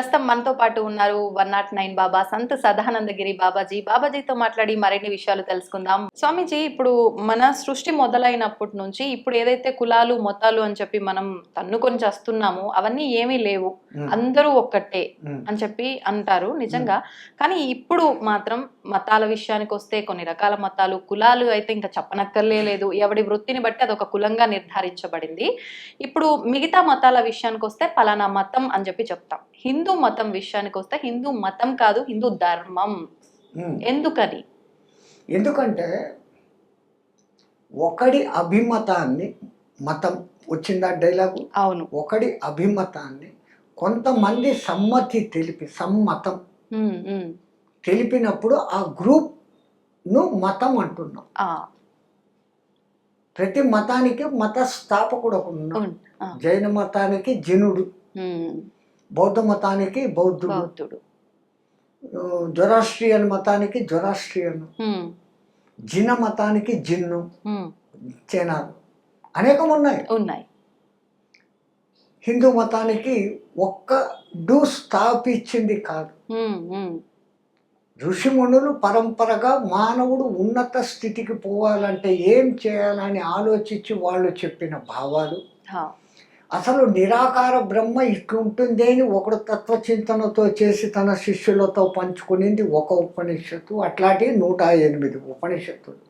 ప్రస్తుతం మనతో పాటు ఉన్నారు one nought nine Baba Sant Sadanandagiri Babaji. బాబాజీతో మాట్లాడి మరిన్ని విషయాలు తెలుసుకుందాం. స్వామీజీ ఇప్పుడు మన సృష్టి మొదలైనప్పటి నుంచి ఇప్పుడు ఏదైతే కులాలు మొత్తాలు అని చెప్పి మనం తన్నుకొని చేస్తున్నామో అవన్నీ ఏమీ లేవు. అందరూ ఒక్కటే అని చెప్పి అంటారు నిజంగా. కానీ ఇప్పుడు మాత్రం మతాల విషయానికి వస్తే కొన్ని రకాల మతాలు కులాలు అయితే ఇంకా చెప్పనక్కర్లే లేదు ఎవడి వృత్తిని బట్టి అదొక కులంగా నిర్ధారించబడింది. ఇప్పుడు మిగతా మతాల విషయానికి వస్తే పలానా మతం అని చెప్పి చెప్తాం. హిందూ మతం విషయానికి వస్తే హిందూ మతం కాదు హిందూ ధర్మం. ఎందుకని? ఎందుకంటే ఒకడి అభిమతాన్ని మతం వచ్చిందా డైలాగు? అవును. ఒకడి అభిమతాన్ని కొంతమంది సమ్మతి తెలిపి సమ్మతం. తెలిపినప్పుడు ఆ గ్రూప్ను మతం అంటున్నాం. ప్రతి మతానికి మత స్థాపకుడు ఆ, జైన మతానికి జినుడు. బౌద్ధ మతానికి బౌద్ధుడు. బౌద్ధుడు. జొరాస్ట్రియన్ మతానికి జొరాస్ట్రియన్. జిన మతానికి జిన్ను. చైనాలు. అనేకం ఉన్నాయి. ఉన్నాయి హిందూ మతానికి ఒక్క డు స్థాపించింది కాదు. ఋషిమునులు పరంపరగా మానవుడు ఉన్నత స్థితికి పోవాలంటే ఏం చేయాలని ఆలోచించి వాళ్ళు చెప్పిన భావాలు. అసలు నిరాకార బ్రహ్మ ఇట్లుంటుంది అని ఒకడు తత్వచింతనతో చేసి తన శిష్యులతో పంచుకునింది ఒక ఉపనిషత్తు అట్లాంటి నూట ఎనిమిది ఉపనిషత్తులు.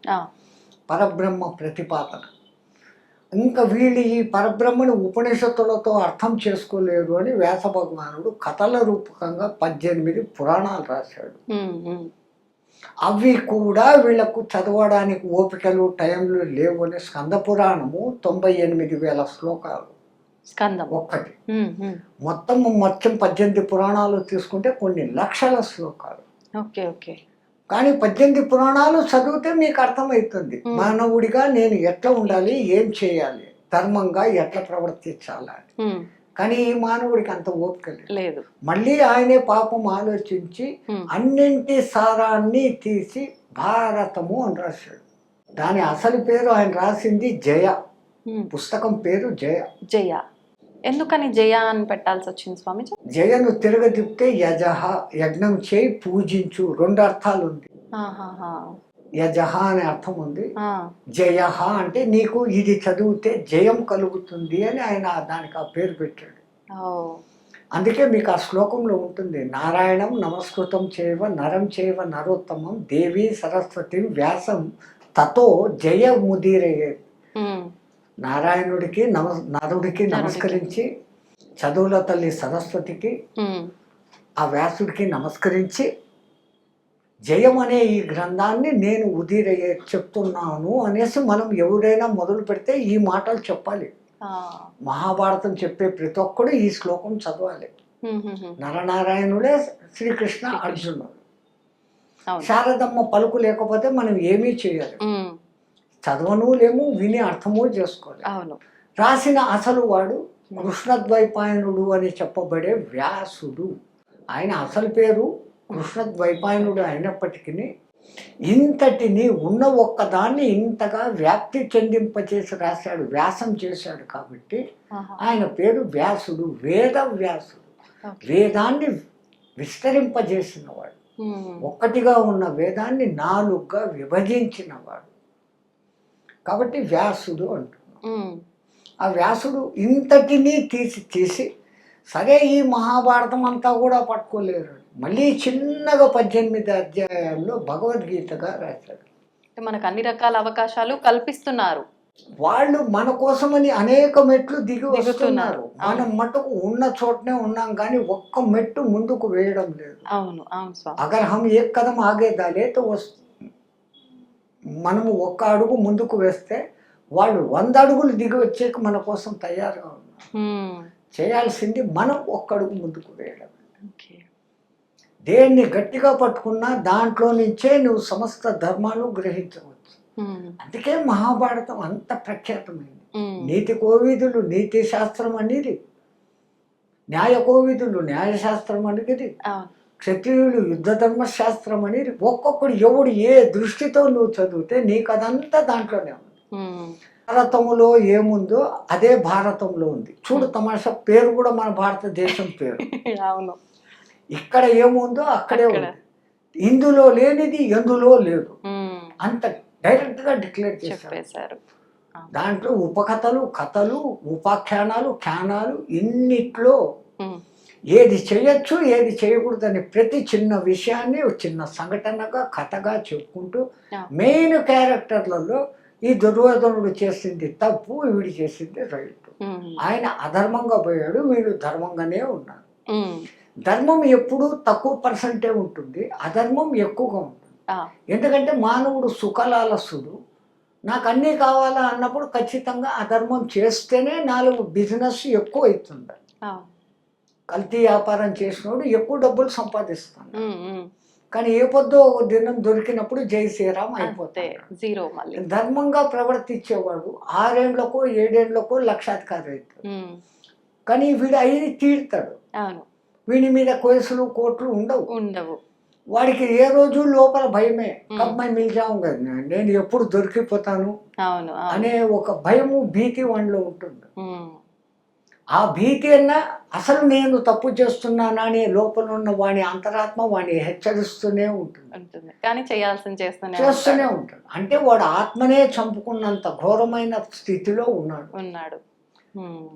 పరబ్రహ్మ ప్రతిపాదన. ఇంకా వీళ్ళు ఈ పరబ్రహ్మని ఉపనిషత్తులతో అర్థం చేసుకోలేరు అని వ్యాస భగవానుడు కథల రూపకంగా పద్దెనిమిది పురాణాలు రాశాడు. అవి కూడా వీళ్ళకు చదవడానికి ఓపికలు టైంలు లేవు అని స్కంద పురాణము తొంభై ఎనిమిది వేల శ్లోకాలు. స్కందం ఒక్కటి. మొత్తం మొత్తం పద్దెనిమిది పురాణాలు తీసుకుంటే కొన్ని లక్షల శ్లోకాలు. Okay okay. కానీ పద్దెనిమిది పురాణాలు చదివితే మీకు అర్థమవుతుంది. మానవుడిగా నేను ఎట్లా ఉండాలి ఏం చేయాలి ధర్మంగా ఎట్లా ప్రవర్తించాలి అని. ఉమ్, కానీ ఈ మానవుడికి అంత ఓపిక లేదు. మళ్ళీ ఆయనే పాపం ఆలోచించి అన్నింటి సారాన్ని తీసి భారతము అని రాశాడు. దాని అసలు పేరు ఆయన రాసింది జయ. పుస్తకం పేరు జయ. జయ. ఎందుకని జయ అని పెట్టాల్సి వచ్చింది స్వామిజీ జయను తిరగదిప్తే యజహ యజ్ఞం చేయి పూజించు. రెండు అర్థాలు ఉంది. యజహ అనే అర్థం ఉంది. జయ అంటే నీకు ఇది చదివితే జయం కలుగుతుంది అని ఆయన దానికి ఆ పేరు పెట్టాడు. అందుకే మీకు ఆ శ్లోకంలో ఉంటుంది నారాయణం నమస్కృతం చేయవ నరం చేయవ నరోత్తమం దేవి సరస్వతి వ్యాసం తతో జయ ఉమ్, నారాయణుడికి నమ నరుడికి నమస్కరించి చదువుల తల్లి సరస్వతికి ఆ వ్యాసుడికి నమస్కరించి జయం అనే ఈ గ్రంథాన్ని నేను ఉదీరయ్యే చెప్తున్నాను అనేసి మనం ఎవరైనా మొదలు పెడితే ఈ మాటలు చెప్పాలి. మహాభారతం చెప్పే ప్రతి ఒక్కడు ఈ శ్లోకం చదవాలి. నరనారాయణుడే శ్రీకృష్ణ. అర్జునుడు. శారదమ్మ పలుకు లేకపోతే మనం ఏమీ చేయాలి. చదవను లేము విని అర్థము చేసుకోవాలి అవును. రాసిన అసలు వాడు కృష్ణద్వైపాయనుడు అని చెప్పబడే వ్యాసుడు. ఆయన అసలు పేరు కృష్ణద్వైపాయనుడు అయినప్పటికీ ఇంతటిని ఉన్న ఒక్కదాన్ని ఇంతగా వ్యాప్తి చెందింపచేసి రాశాడు వ్యాసం చేశాడు కాబట్టి. ఆయన పేరు వ్యాసుడు వేద వ్యాసుడు. వేదాన్ని విస్తరింపజేసినవాడు. ఒక్కటిగా ఉన్న వేదాన్ని నాలుగుగా విభజించినవాడు. కాబట్టి వ్యాసుడు అంటున్నాం ఆ వ్యాసుడు ఇంతటినీ తీసి తీసి సరే ఈ మహాభారతం అంతా కూడా పట్టుకోలేరు. మళ్ళీ చిన్నగా పద్దెనిమిది అధ్యాయాల్లో భగవద్గీతగా రాశాడు మనకు అన్ని రకాల అవకాశాలు కల్పిస్తున్నారు. వాళ్ళు మన కోసమని అనేక మెట్లు దిగి. వస్తున్నారు. మనం మటుకు ఉన్న చోటనే ఉన్నాం కానీ ఒక్క మెట్టు ముందుకు వేయడం లేదు. అవును. అవును అగర్ హమ్ ఏ కదం ఆగే దాలే తో వస్ మనము ఒక్క అడుగు ముందుకు వేస్తే వాళ్ళు వంద అడుగులు దిగి వచ్చేకి మన కోసం తయారుగా ఉన్నారు. చేయాల్సింది మనం ఒక్క అడుగు ముందుకు వేయడం. దేన్ని గట్టిగా పట్టుకున్నా దాంట్లో నుంచే నువ్వు సమస్త ధర్మాలు గ్రహించవచ్చు. అందుకే మహాభారతం అంత ప్రఖ్యాతమైంది. నీతి కోవిదులు నీతి శాస్త్రం అనేది న్యాయ కోవిదులు న్యాయశాస్త్రం అనేది. క్షత్రియులు యుద్ధ ధర్మ శాస్త్రం అనేది ఒక్కొక్కడు ఎవడు ఏ దృష్టితో నువ్వు చదివితే నీకు అదంతా దాంట్లోనే ఉంది. ఉమ్. భారతములో ఏముందో అదే భారతంలో ఉంది. చూడు తమాషా పేరు కూడా మన భారతదేశం పేరు. అవును. ఇక్కడ ఏముందో అక్కడే. ఉంది. ఇందులో లేనిది ఎందులో లేదు. అంత డైరెక్ట్గా డిక్లేర్ చేశారు. దాంట్లో ఉపకథలు కథలు ఉపాఖ్యానాలు ఖ్యానాలు ఇన్నిట్లో. ఏది చేయొచ్చు ఏది చేయకూడదని ప్రతి చిన్న విషయాన్ని ఒక చిన్న సంఘటనగా కథగా చెప్పుకుంటూ. మెయిన్ క్యారెక్టర్లలో ఈ దుర్యోధనుడు చేసింది తప్పు వీడు చేసింది రైట్. ఆయన అధర్మంగా పోయాడు వీడు ధర్మంగానే ఉన్నాడు. ధర్మం ఎప్పుడూ తక్కువ పర్సెంటే ఉంటుంది అధర్మం ఎక్కువగా ఉంటుంది. ఎందుకంటే మానవుడు సుఖలాలసుడు నాకు అన్నీ కావాలా అన్నప్పుడు ఖచ్చితంగా అధర్మం చేస్తేనే నాలుగు బిజినెస్ ఎక్కువ అవుతుంది. కల్తీ వ్యాపారం చేసినోడు ఎక్కువ డబ్బులు. ఉమ్. కానీ ఏ పొద్దు ఒక దినం దొరికినప్పుడు జై శ్రీరామ్ అంతే అయిపోతాడు. జీరో మళ్ళీ. ధర్మంగా ప్రవర్తించేవాడు ఆరేండ్లకో ఏడేండ్లకో లక్షాధికారి అవుతాడు. కానీ వీడు అయ్యి తీరుతాడు. వీడి మీద కేసులు కోర్టులు ఉండవు. ఉండవు. వాడికి ఏ రోజు లోపల భయమే. మ్మ్. కబ్బాయి మిల్చాము కదా నేను ఎప్పుడు దొరికిపోతాను? అనే ఒక భయము భీతి వాడిలో ఉంటుంది. ఆ భీతి అన్న అసలు నేను తప్పు చేస్తున్నానా అనే లోపల ఉన్న వాని అంతరాత్మ వాడిని హెచ్చరిస్తూనే ఉంటుంది కానీ చేయాల్సింది చేస్తూనే చేస్తూనే ఉంటాడు. అంటే వాడు ఆత్మనే చంపుకున్నంత ఘోరమైన స్థితిలో ఉన్నాడు ఉన్నాడు.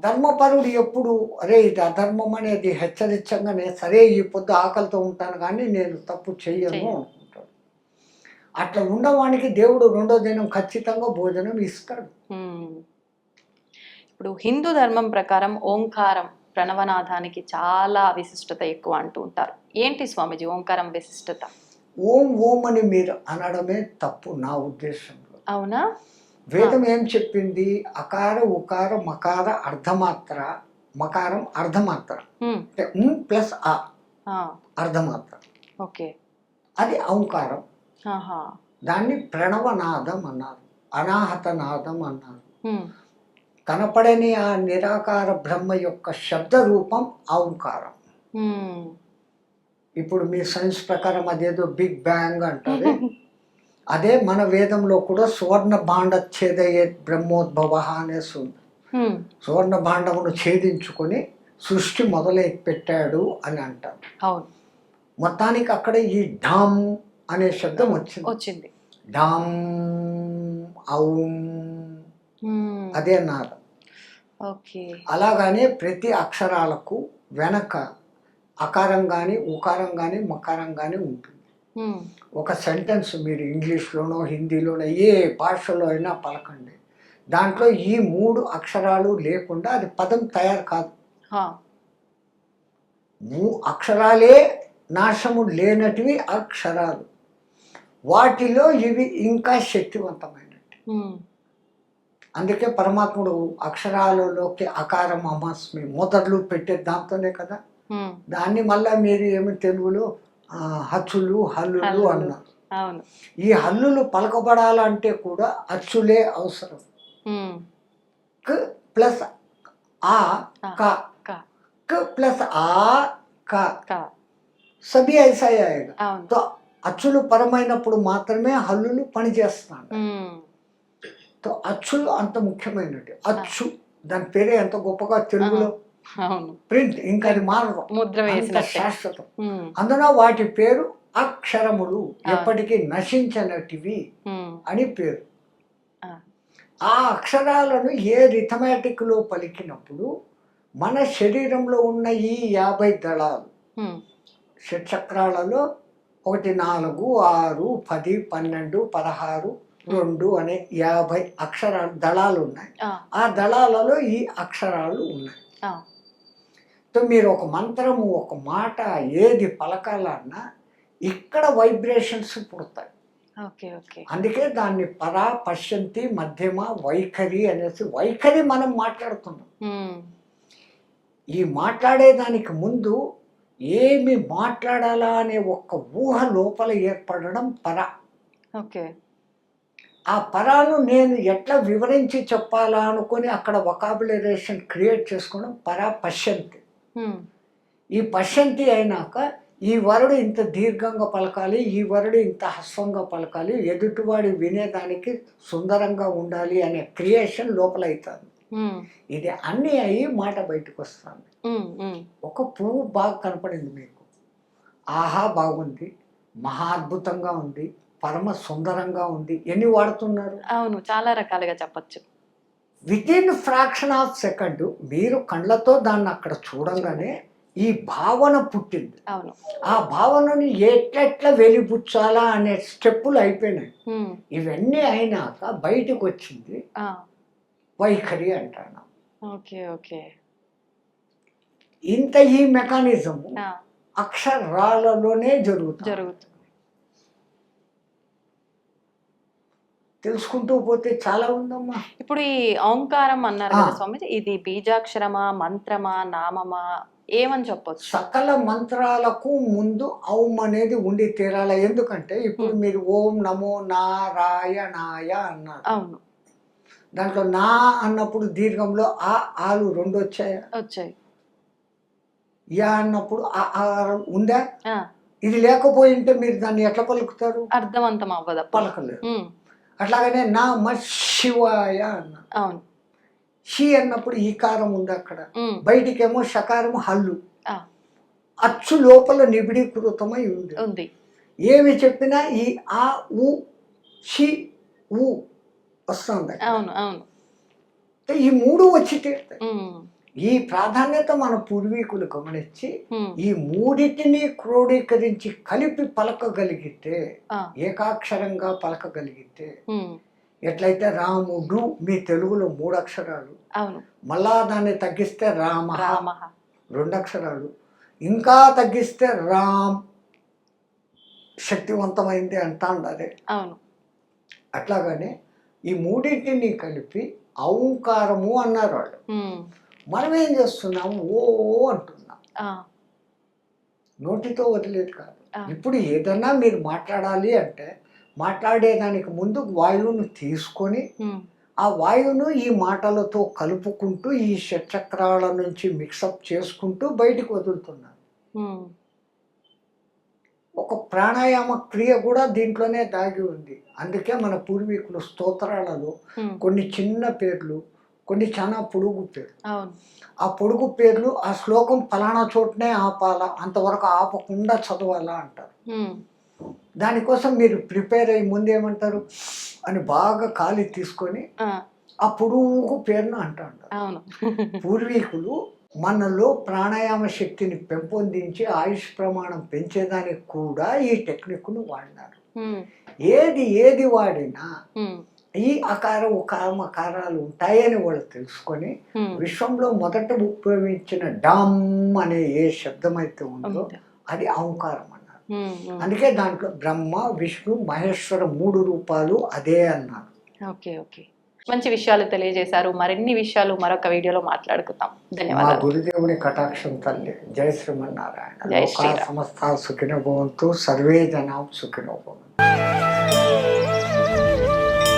ధర్మపరుడు ఎప్పుడు అరే ఇది అధర్మం అనేది హెచ్చరించగానే సరే ఈ పొద్దు ఆకలితో ఉంటాను కానీ నేను తప్పు చెయ్యను. అనుకుంటాడు అట్లా ఉండవానికి దేవుడు రెండో దినం ఖచ్చితంగా భోజనం ఇస్తాడు. ఇప్పుడు హిందూ ధర్మం ప్రకారం ఓంకారం ప్రణవనాథానికి చాలా విశిష్టత ఎక్కువ అంటూ ఉంటారు. ఏంటి స్వామిజీ ఓంకారం విశిష్టత? ఓం ఓం అని మీరు అనడమే తప్పు నా ఉద్దేశంలో. అవునా? వేదం ఏం చెప్పింది? అకార ఉకార మకార అర్ధమాత్ర మకారం అర్ధమాత్ర. అంటే ప్లస్ ఆ. అర్ధమాత్ర. ఓకే. అది ఓంకారం దాన్ని ప్రణవనాదం అన్నారు. అనాహత నాదం అన్నారు. కనపడని ఆ నిరాకార బ్రహ్మ యొక్క శబ్ద రూపం ఉమ్. ఇప్పుడు మీ సైన్స్ ప్రకారం అదేదో బిగ్ బ్యాంగ్ అంటారు అదే మన వేదంలో కూడా సువర్ణ భాండ ఛేదయే బ్రహ్మోద్భవ అనేసి ఉంది ఉమ్. సువర్ణ భాండమును ఛేదించుకొని సృష్టి మొదలై పెట్టాడు అని అంటారు మొత్తానికి అక్కడ ఈ ఢామ్ అనే శబ్దం వచ్చింది వచ్చింది ఢామ్ ఔం. అదే నాదం అలాగానే ప్రతి అక్షరాలకు వెనక అకారం కానీ ఉకారం కానీ మకారం కానీ ఉంటుంది. ఒక సెంటెన్స్ మీరు ఇంగ్లీష్లోనో హిందీలోనో ఏ భాషలో అయినా పలకండి. దాంట్లో ఈ మూడు అక్షరాలు లేకుండా అది పదం తయారు కాదు. మూ అక్షరాలే నాశము లేనటివి అక్షరాలు. వాటిలో ఇవి ఇంకా శక్తివంతమైనవి. ఉమ్. అందుకే పరమాత్ముడు అక్షరాలలోకి అకారం అమస్మి మొదట్లు పెట్టే దాంతోనే కదా ఉమ్. దాన్ని మళ్ళా మీరు ఏమి తెలుగులో ఆ, హచ్చులు హల్లులు హల్లులు. అన్నారు అవును ఈ హల్లులు పలకబడాలంటే కూడా అచ్చులే అవసరం ఉమ్. క్ ప్లస్ ఆ ఆ. క క. क ప్లస్ ఆ క క. సభి ఐసా ही आएगा అవును तो అచ్చులు పరమైనప్పుడు మాత్రమే హల్లులు పనిచేస్తాడు ఉమ్. తో అచ్చులు అంత ముఖ్యమైనది అచ్చు దాని పేరే ఎంత గొప్పగా తెలుగులో ప్రింట్ ఇంకా అది వేసినట్టే శాశ్వతం. అందున వాటి పేరు అక్షరములు. ఎప్పటికీ నశించనటివి. అని పేరు ఆ. అక్షరాలను ఏ రిథమాటిక్లో పలికినప్పుడు మన శరీరంలో ఉన్న ఈ యాభై దళాలు. షట్చక్రాలలో ఒకటి నాలుగు ఆరు పది పన్నెండు పదహారు రెండు అనే యాభై అక్షరాలు దళాలు ఉన్నాయి ఆ. దళాలలో ఈ అక్షరాలు ఉన్నాయి. మీరు ఒక మంత్రము ఒక మాట ఏది పలకాలన్నా ఇక్కడ వైబ్రేషన్స్ పుడతాయి. అందుకే దాన్ని పరా పశ్యంతి మధ్యమ వైఖరి అనేసి వైఖరి మనం మాట్లాడుతున్నాం. ఈ మాట్లాడేదానికి ముందు ఏమి మాట్లాడాలా అనే ఒక్క ఊహ లోపల ఏర్పడడం పర. ఓకే. ఆ పరాను నేను ఎట్లా వివరించి చెప్పాలా అనుకొని అక్కడ వకాబులరేషన్ క్రియేట్ చేసుకోవడం పరా పశ్యంతి. ఈ పశ్యంతి అయినాక ఈ వరుడు ఇంత దీర్ఘంగా పలకాలి ఈ వరుడు ఇంత హస్వంగా పలకాలి ఎదుటివాడి వినేదానికి సుందరంగా ఉండాలి అనే క్రియేషన్ లోపల అవుతుంది ఇది అన్నీ అయ్యి మాట బయటకు వస్తుంది ఒక పువ్వు బాగా కనపడింది మీకు. ఆహా బాగుంది మహా అద్భుతంగా ఉంది పరమ సుందరంగా ఉంది. ఎన్ని వాడుతున్నారు? అవును చాలా రకాలుగా చెప్పొచ్చు. With in fraction of second మీరు కళ్ళతో దాన్ని అక్కడ చూడంగానే ఈ భావన పుట్టింది. అవును. ఆ భావనని ఎట్లెట్లా వెలిబుచ్చాలా అనే స్టెప్పులు అయిపోయినాయి. ఇవన్నీ అయినాక బయటకు వచ్చింది వైఖరి అంటాను. Okay okay. ఇంత ఈ మెకానిజం అక్షరాలలోనే జరుగుతుంది జరుగుతుంది. తెలుసుకుంటూ పోతే చాలా ఉందమ్మా. ఇప్పుడు ఈ ఓంకారం అన్నారు కదా. స్వామిజీ ఇది బీజాక్షరమా మంత్రమా నామమా ఏమని చెప్పొచ్చు? సకల మంత్రాలకు ముందు ఔం అనేది ఉండి తీరాల. ఎందుకంటే ఇప్పుడు. మీరు ఓం నమో నారాయణాయ అన్నారు. అవును. దాంట్లో నా అన్నప్పుడు దీర్ఘంలో ఆ ఆలు రెండు వచ్చాయా? వచ్చాయి. యా అన్నప్పుడు ఆ ఉందా? ఇది లేకపోయింటే మీరు దాన్ని ఎట్లా పలుకుతారు? అర్థవంతం అవ్వదు పలకలేరు ఉమ్, అట్లాగనే నా మ శివాయ అన్న. అవును. షి అన్నప్పుడు ఈకారం ఉంది అక్కడ. బయటికేమో షకారం హల్లు. అచ్చు లోపల నిబిడీకృతమై ఉంది. ఉంది. ఏమి చెప్పినా ఈ ఆ ఉ షి ఉ వస్తుంది అవును అవును. ఈ మూడు వచ్చి తీరుతాయి. ఈ ప్రాధాన్యత మన పూర్వీకులు గమనించి ఈ మూడిటిని క్రోడీకరించి కలిపి పలకగలిగితే ఏకాక్షరంగా పలకగలిగితే ఎట్లయితే రాముడు మీ తెలుగులో మూడు అక్షరాలు మళ్ళా దాన్ని తగ్గిస్తే రామ రెండు అక్షరాలు ఇంకా తగ్గిస్తే రామ్ శక్తివంతమైంది అంటాండు అదే. అవును. అట్లాగానే ఈ మూడింటిని కలిపి ఔంకారము అన్నారు వాళ్ళు మనం ఏం చేస్తున్నాం ఓ అంటున్నాం. ఆ, నోటితో వదిలేదు కాదు. ఇప్పుడు ఏదన్నా మీరు మాట్లాడాలి అంటే మాట్లాడేదానికి ముందు వాయువును తీసుకొని ఆ వాయువును ఈ మాటలతో కలుపుకుంటూ ఈ షట్చక్రాల నుంచి మిక్సప్ చేసుకుంటూ బయటికి వదులుతున్నారు. ఒక ప్రాణాయామ క్రియ కూడా దీంట్లోనే దాగి ఉంది. అందుకే మన పూర్వీకులు స్తోత్రాలలో కొన్ని చిన్న పేర్లు కొన్ని చాలా పొడుగు పేర్లు ఆ పొడుగు పేర్లు ఆ శ్లోకం ఫలానా చోటనే ఆపాలా అంతవరకు ఆపకుండా చదవాలా అంటారు. దానికోసం మీరు ప్రిపేర్ అయ్యి ముందు ఏమంటారు? అని బాగా ఖాళీ తీసుకొని ఆ, పొడుగు పేరును అంటారు పూర్వీకులు మనలో ప్రాణాయామ శక్తిని పెంపొందించి ఆయుష్ ప్రమాణం పెంచేదానికి కూడా ఈ టెక్నిక్ను వాడినారు. ఏది ఏది వాడినా ఈ అకారం ఉకారం అకారాలు ఉంటాయని వాళ్ళు తెలుసుకొని విశ్వంలో మొదట ఉపయోగించిన డామ్ అనే ఏ శబ్దం అయితే ఉందో. అది అహంకారం అన్నారు. అందుకే దాంట్లో బ్రహ్మ విష్ణు మహేశ్వర మూడు రూపాలు అదే అన్నారు. Okay okay. మంచి విషయాలు తెలియజేశారు. మరిన్ని విషయాలు మరొక వీడియోలో మాట్లాడుకుందాం. ధన్యవాదాలు. గురుదేవుని కటాక్షం తల్లి. జయ శ్రీమన్నారాయణ. సమస్త సుఖినో భవంతు. సర్వే జనా సుఖినో భవంతు.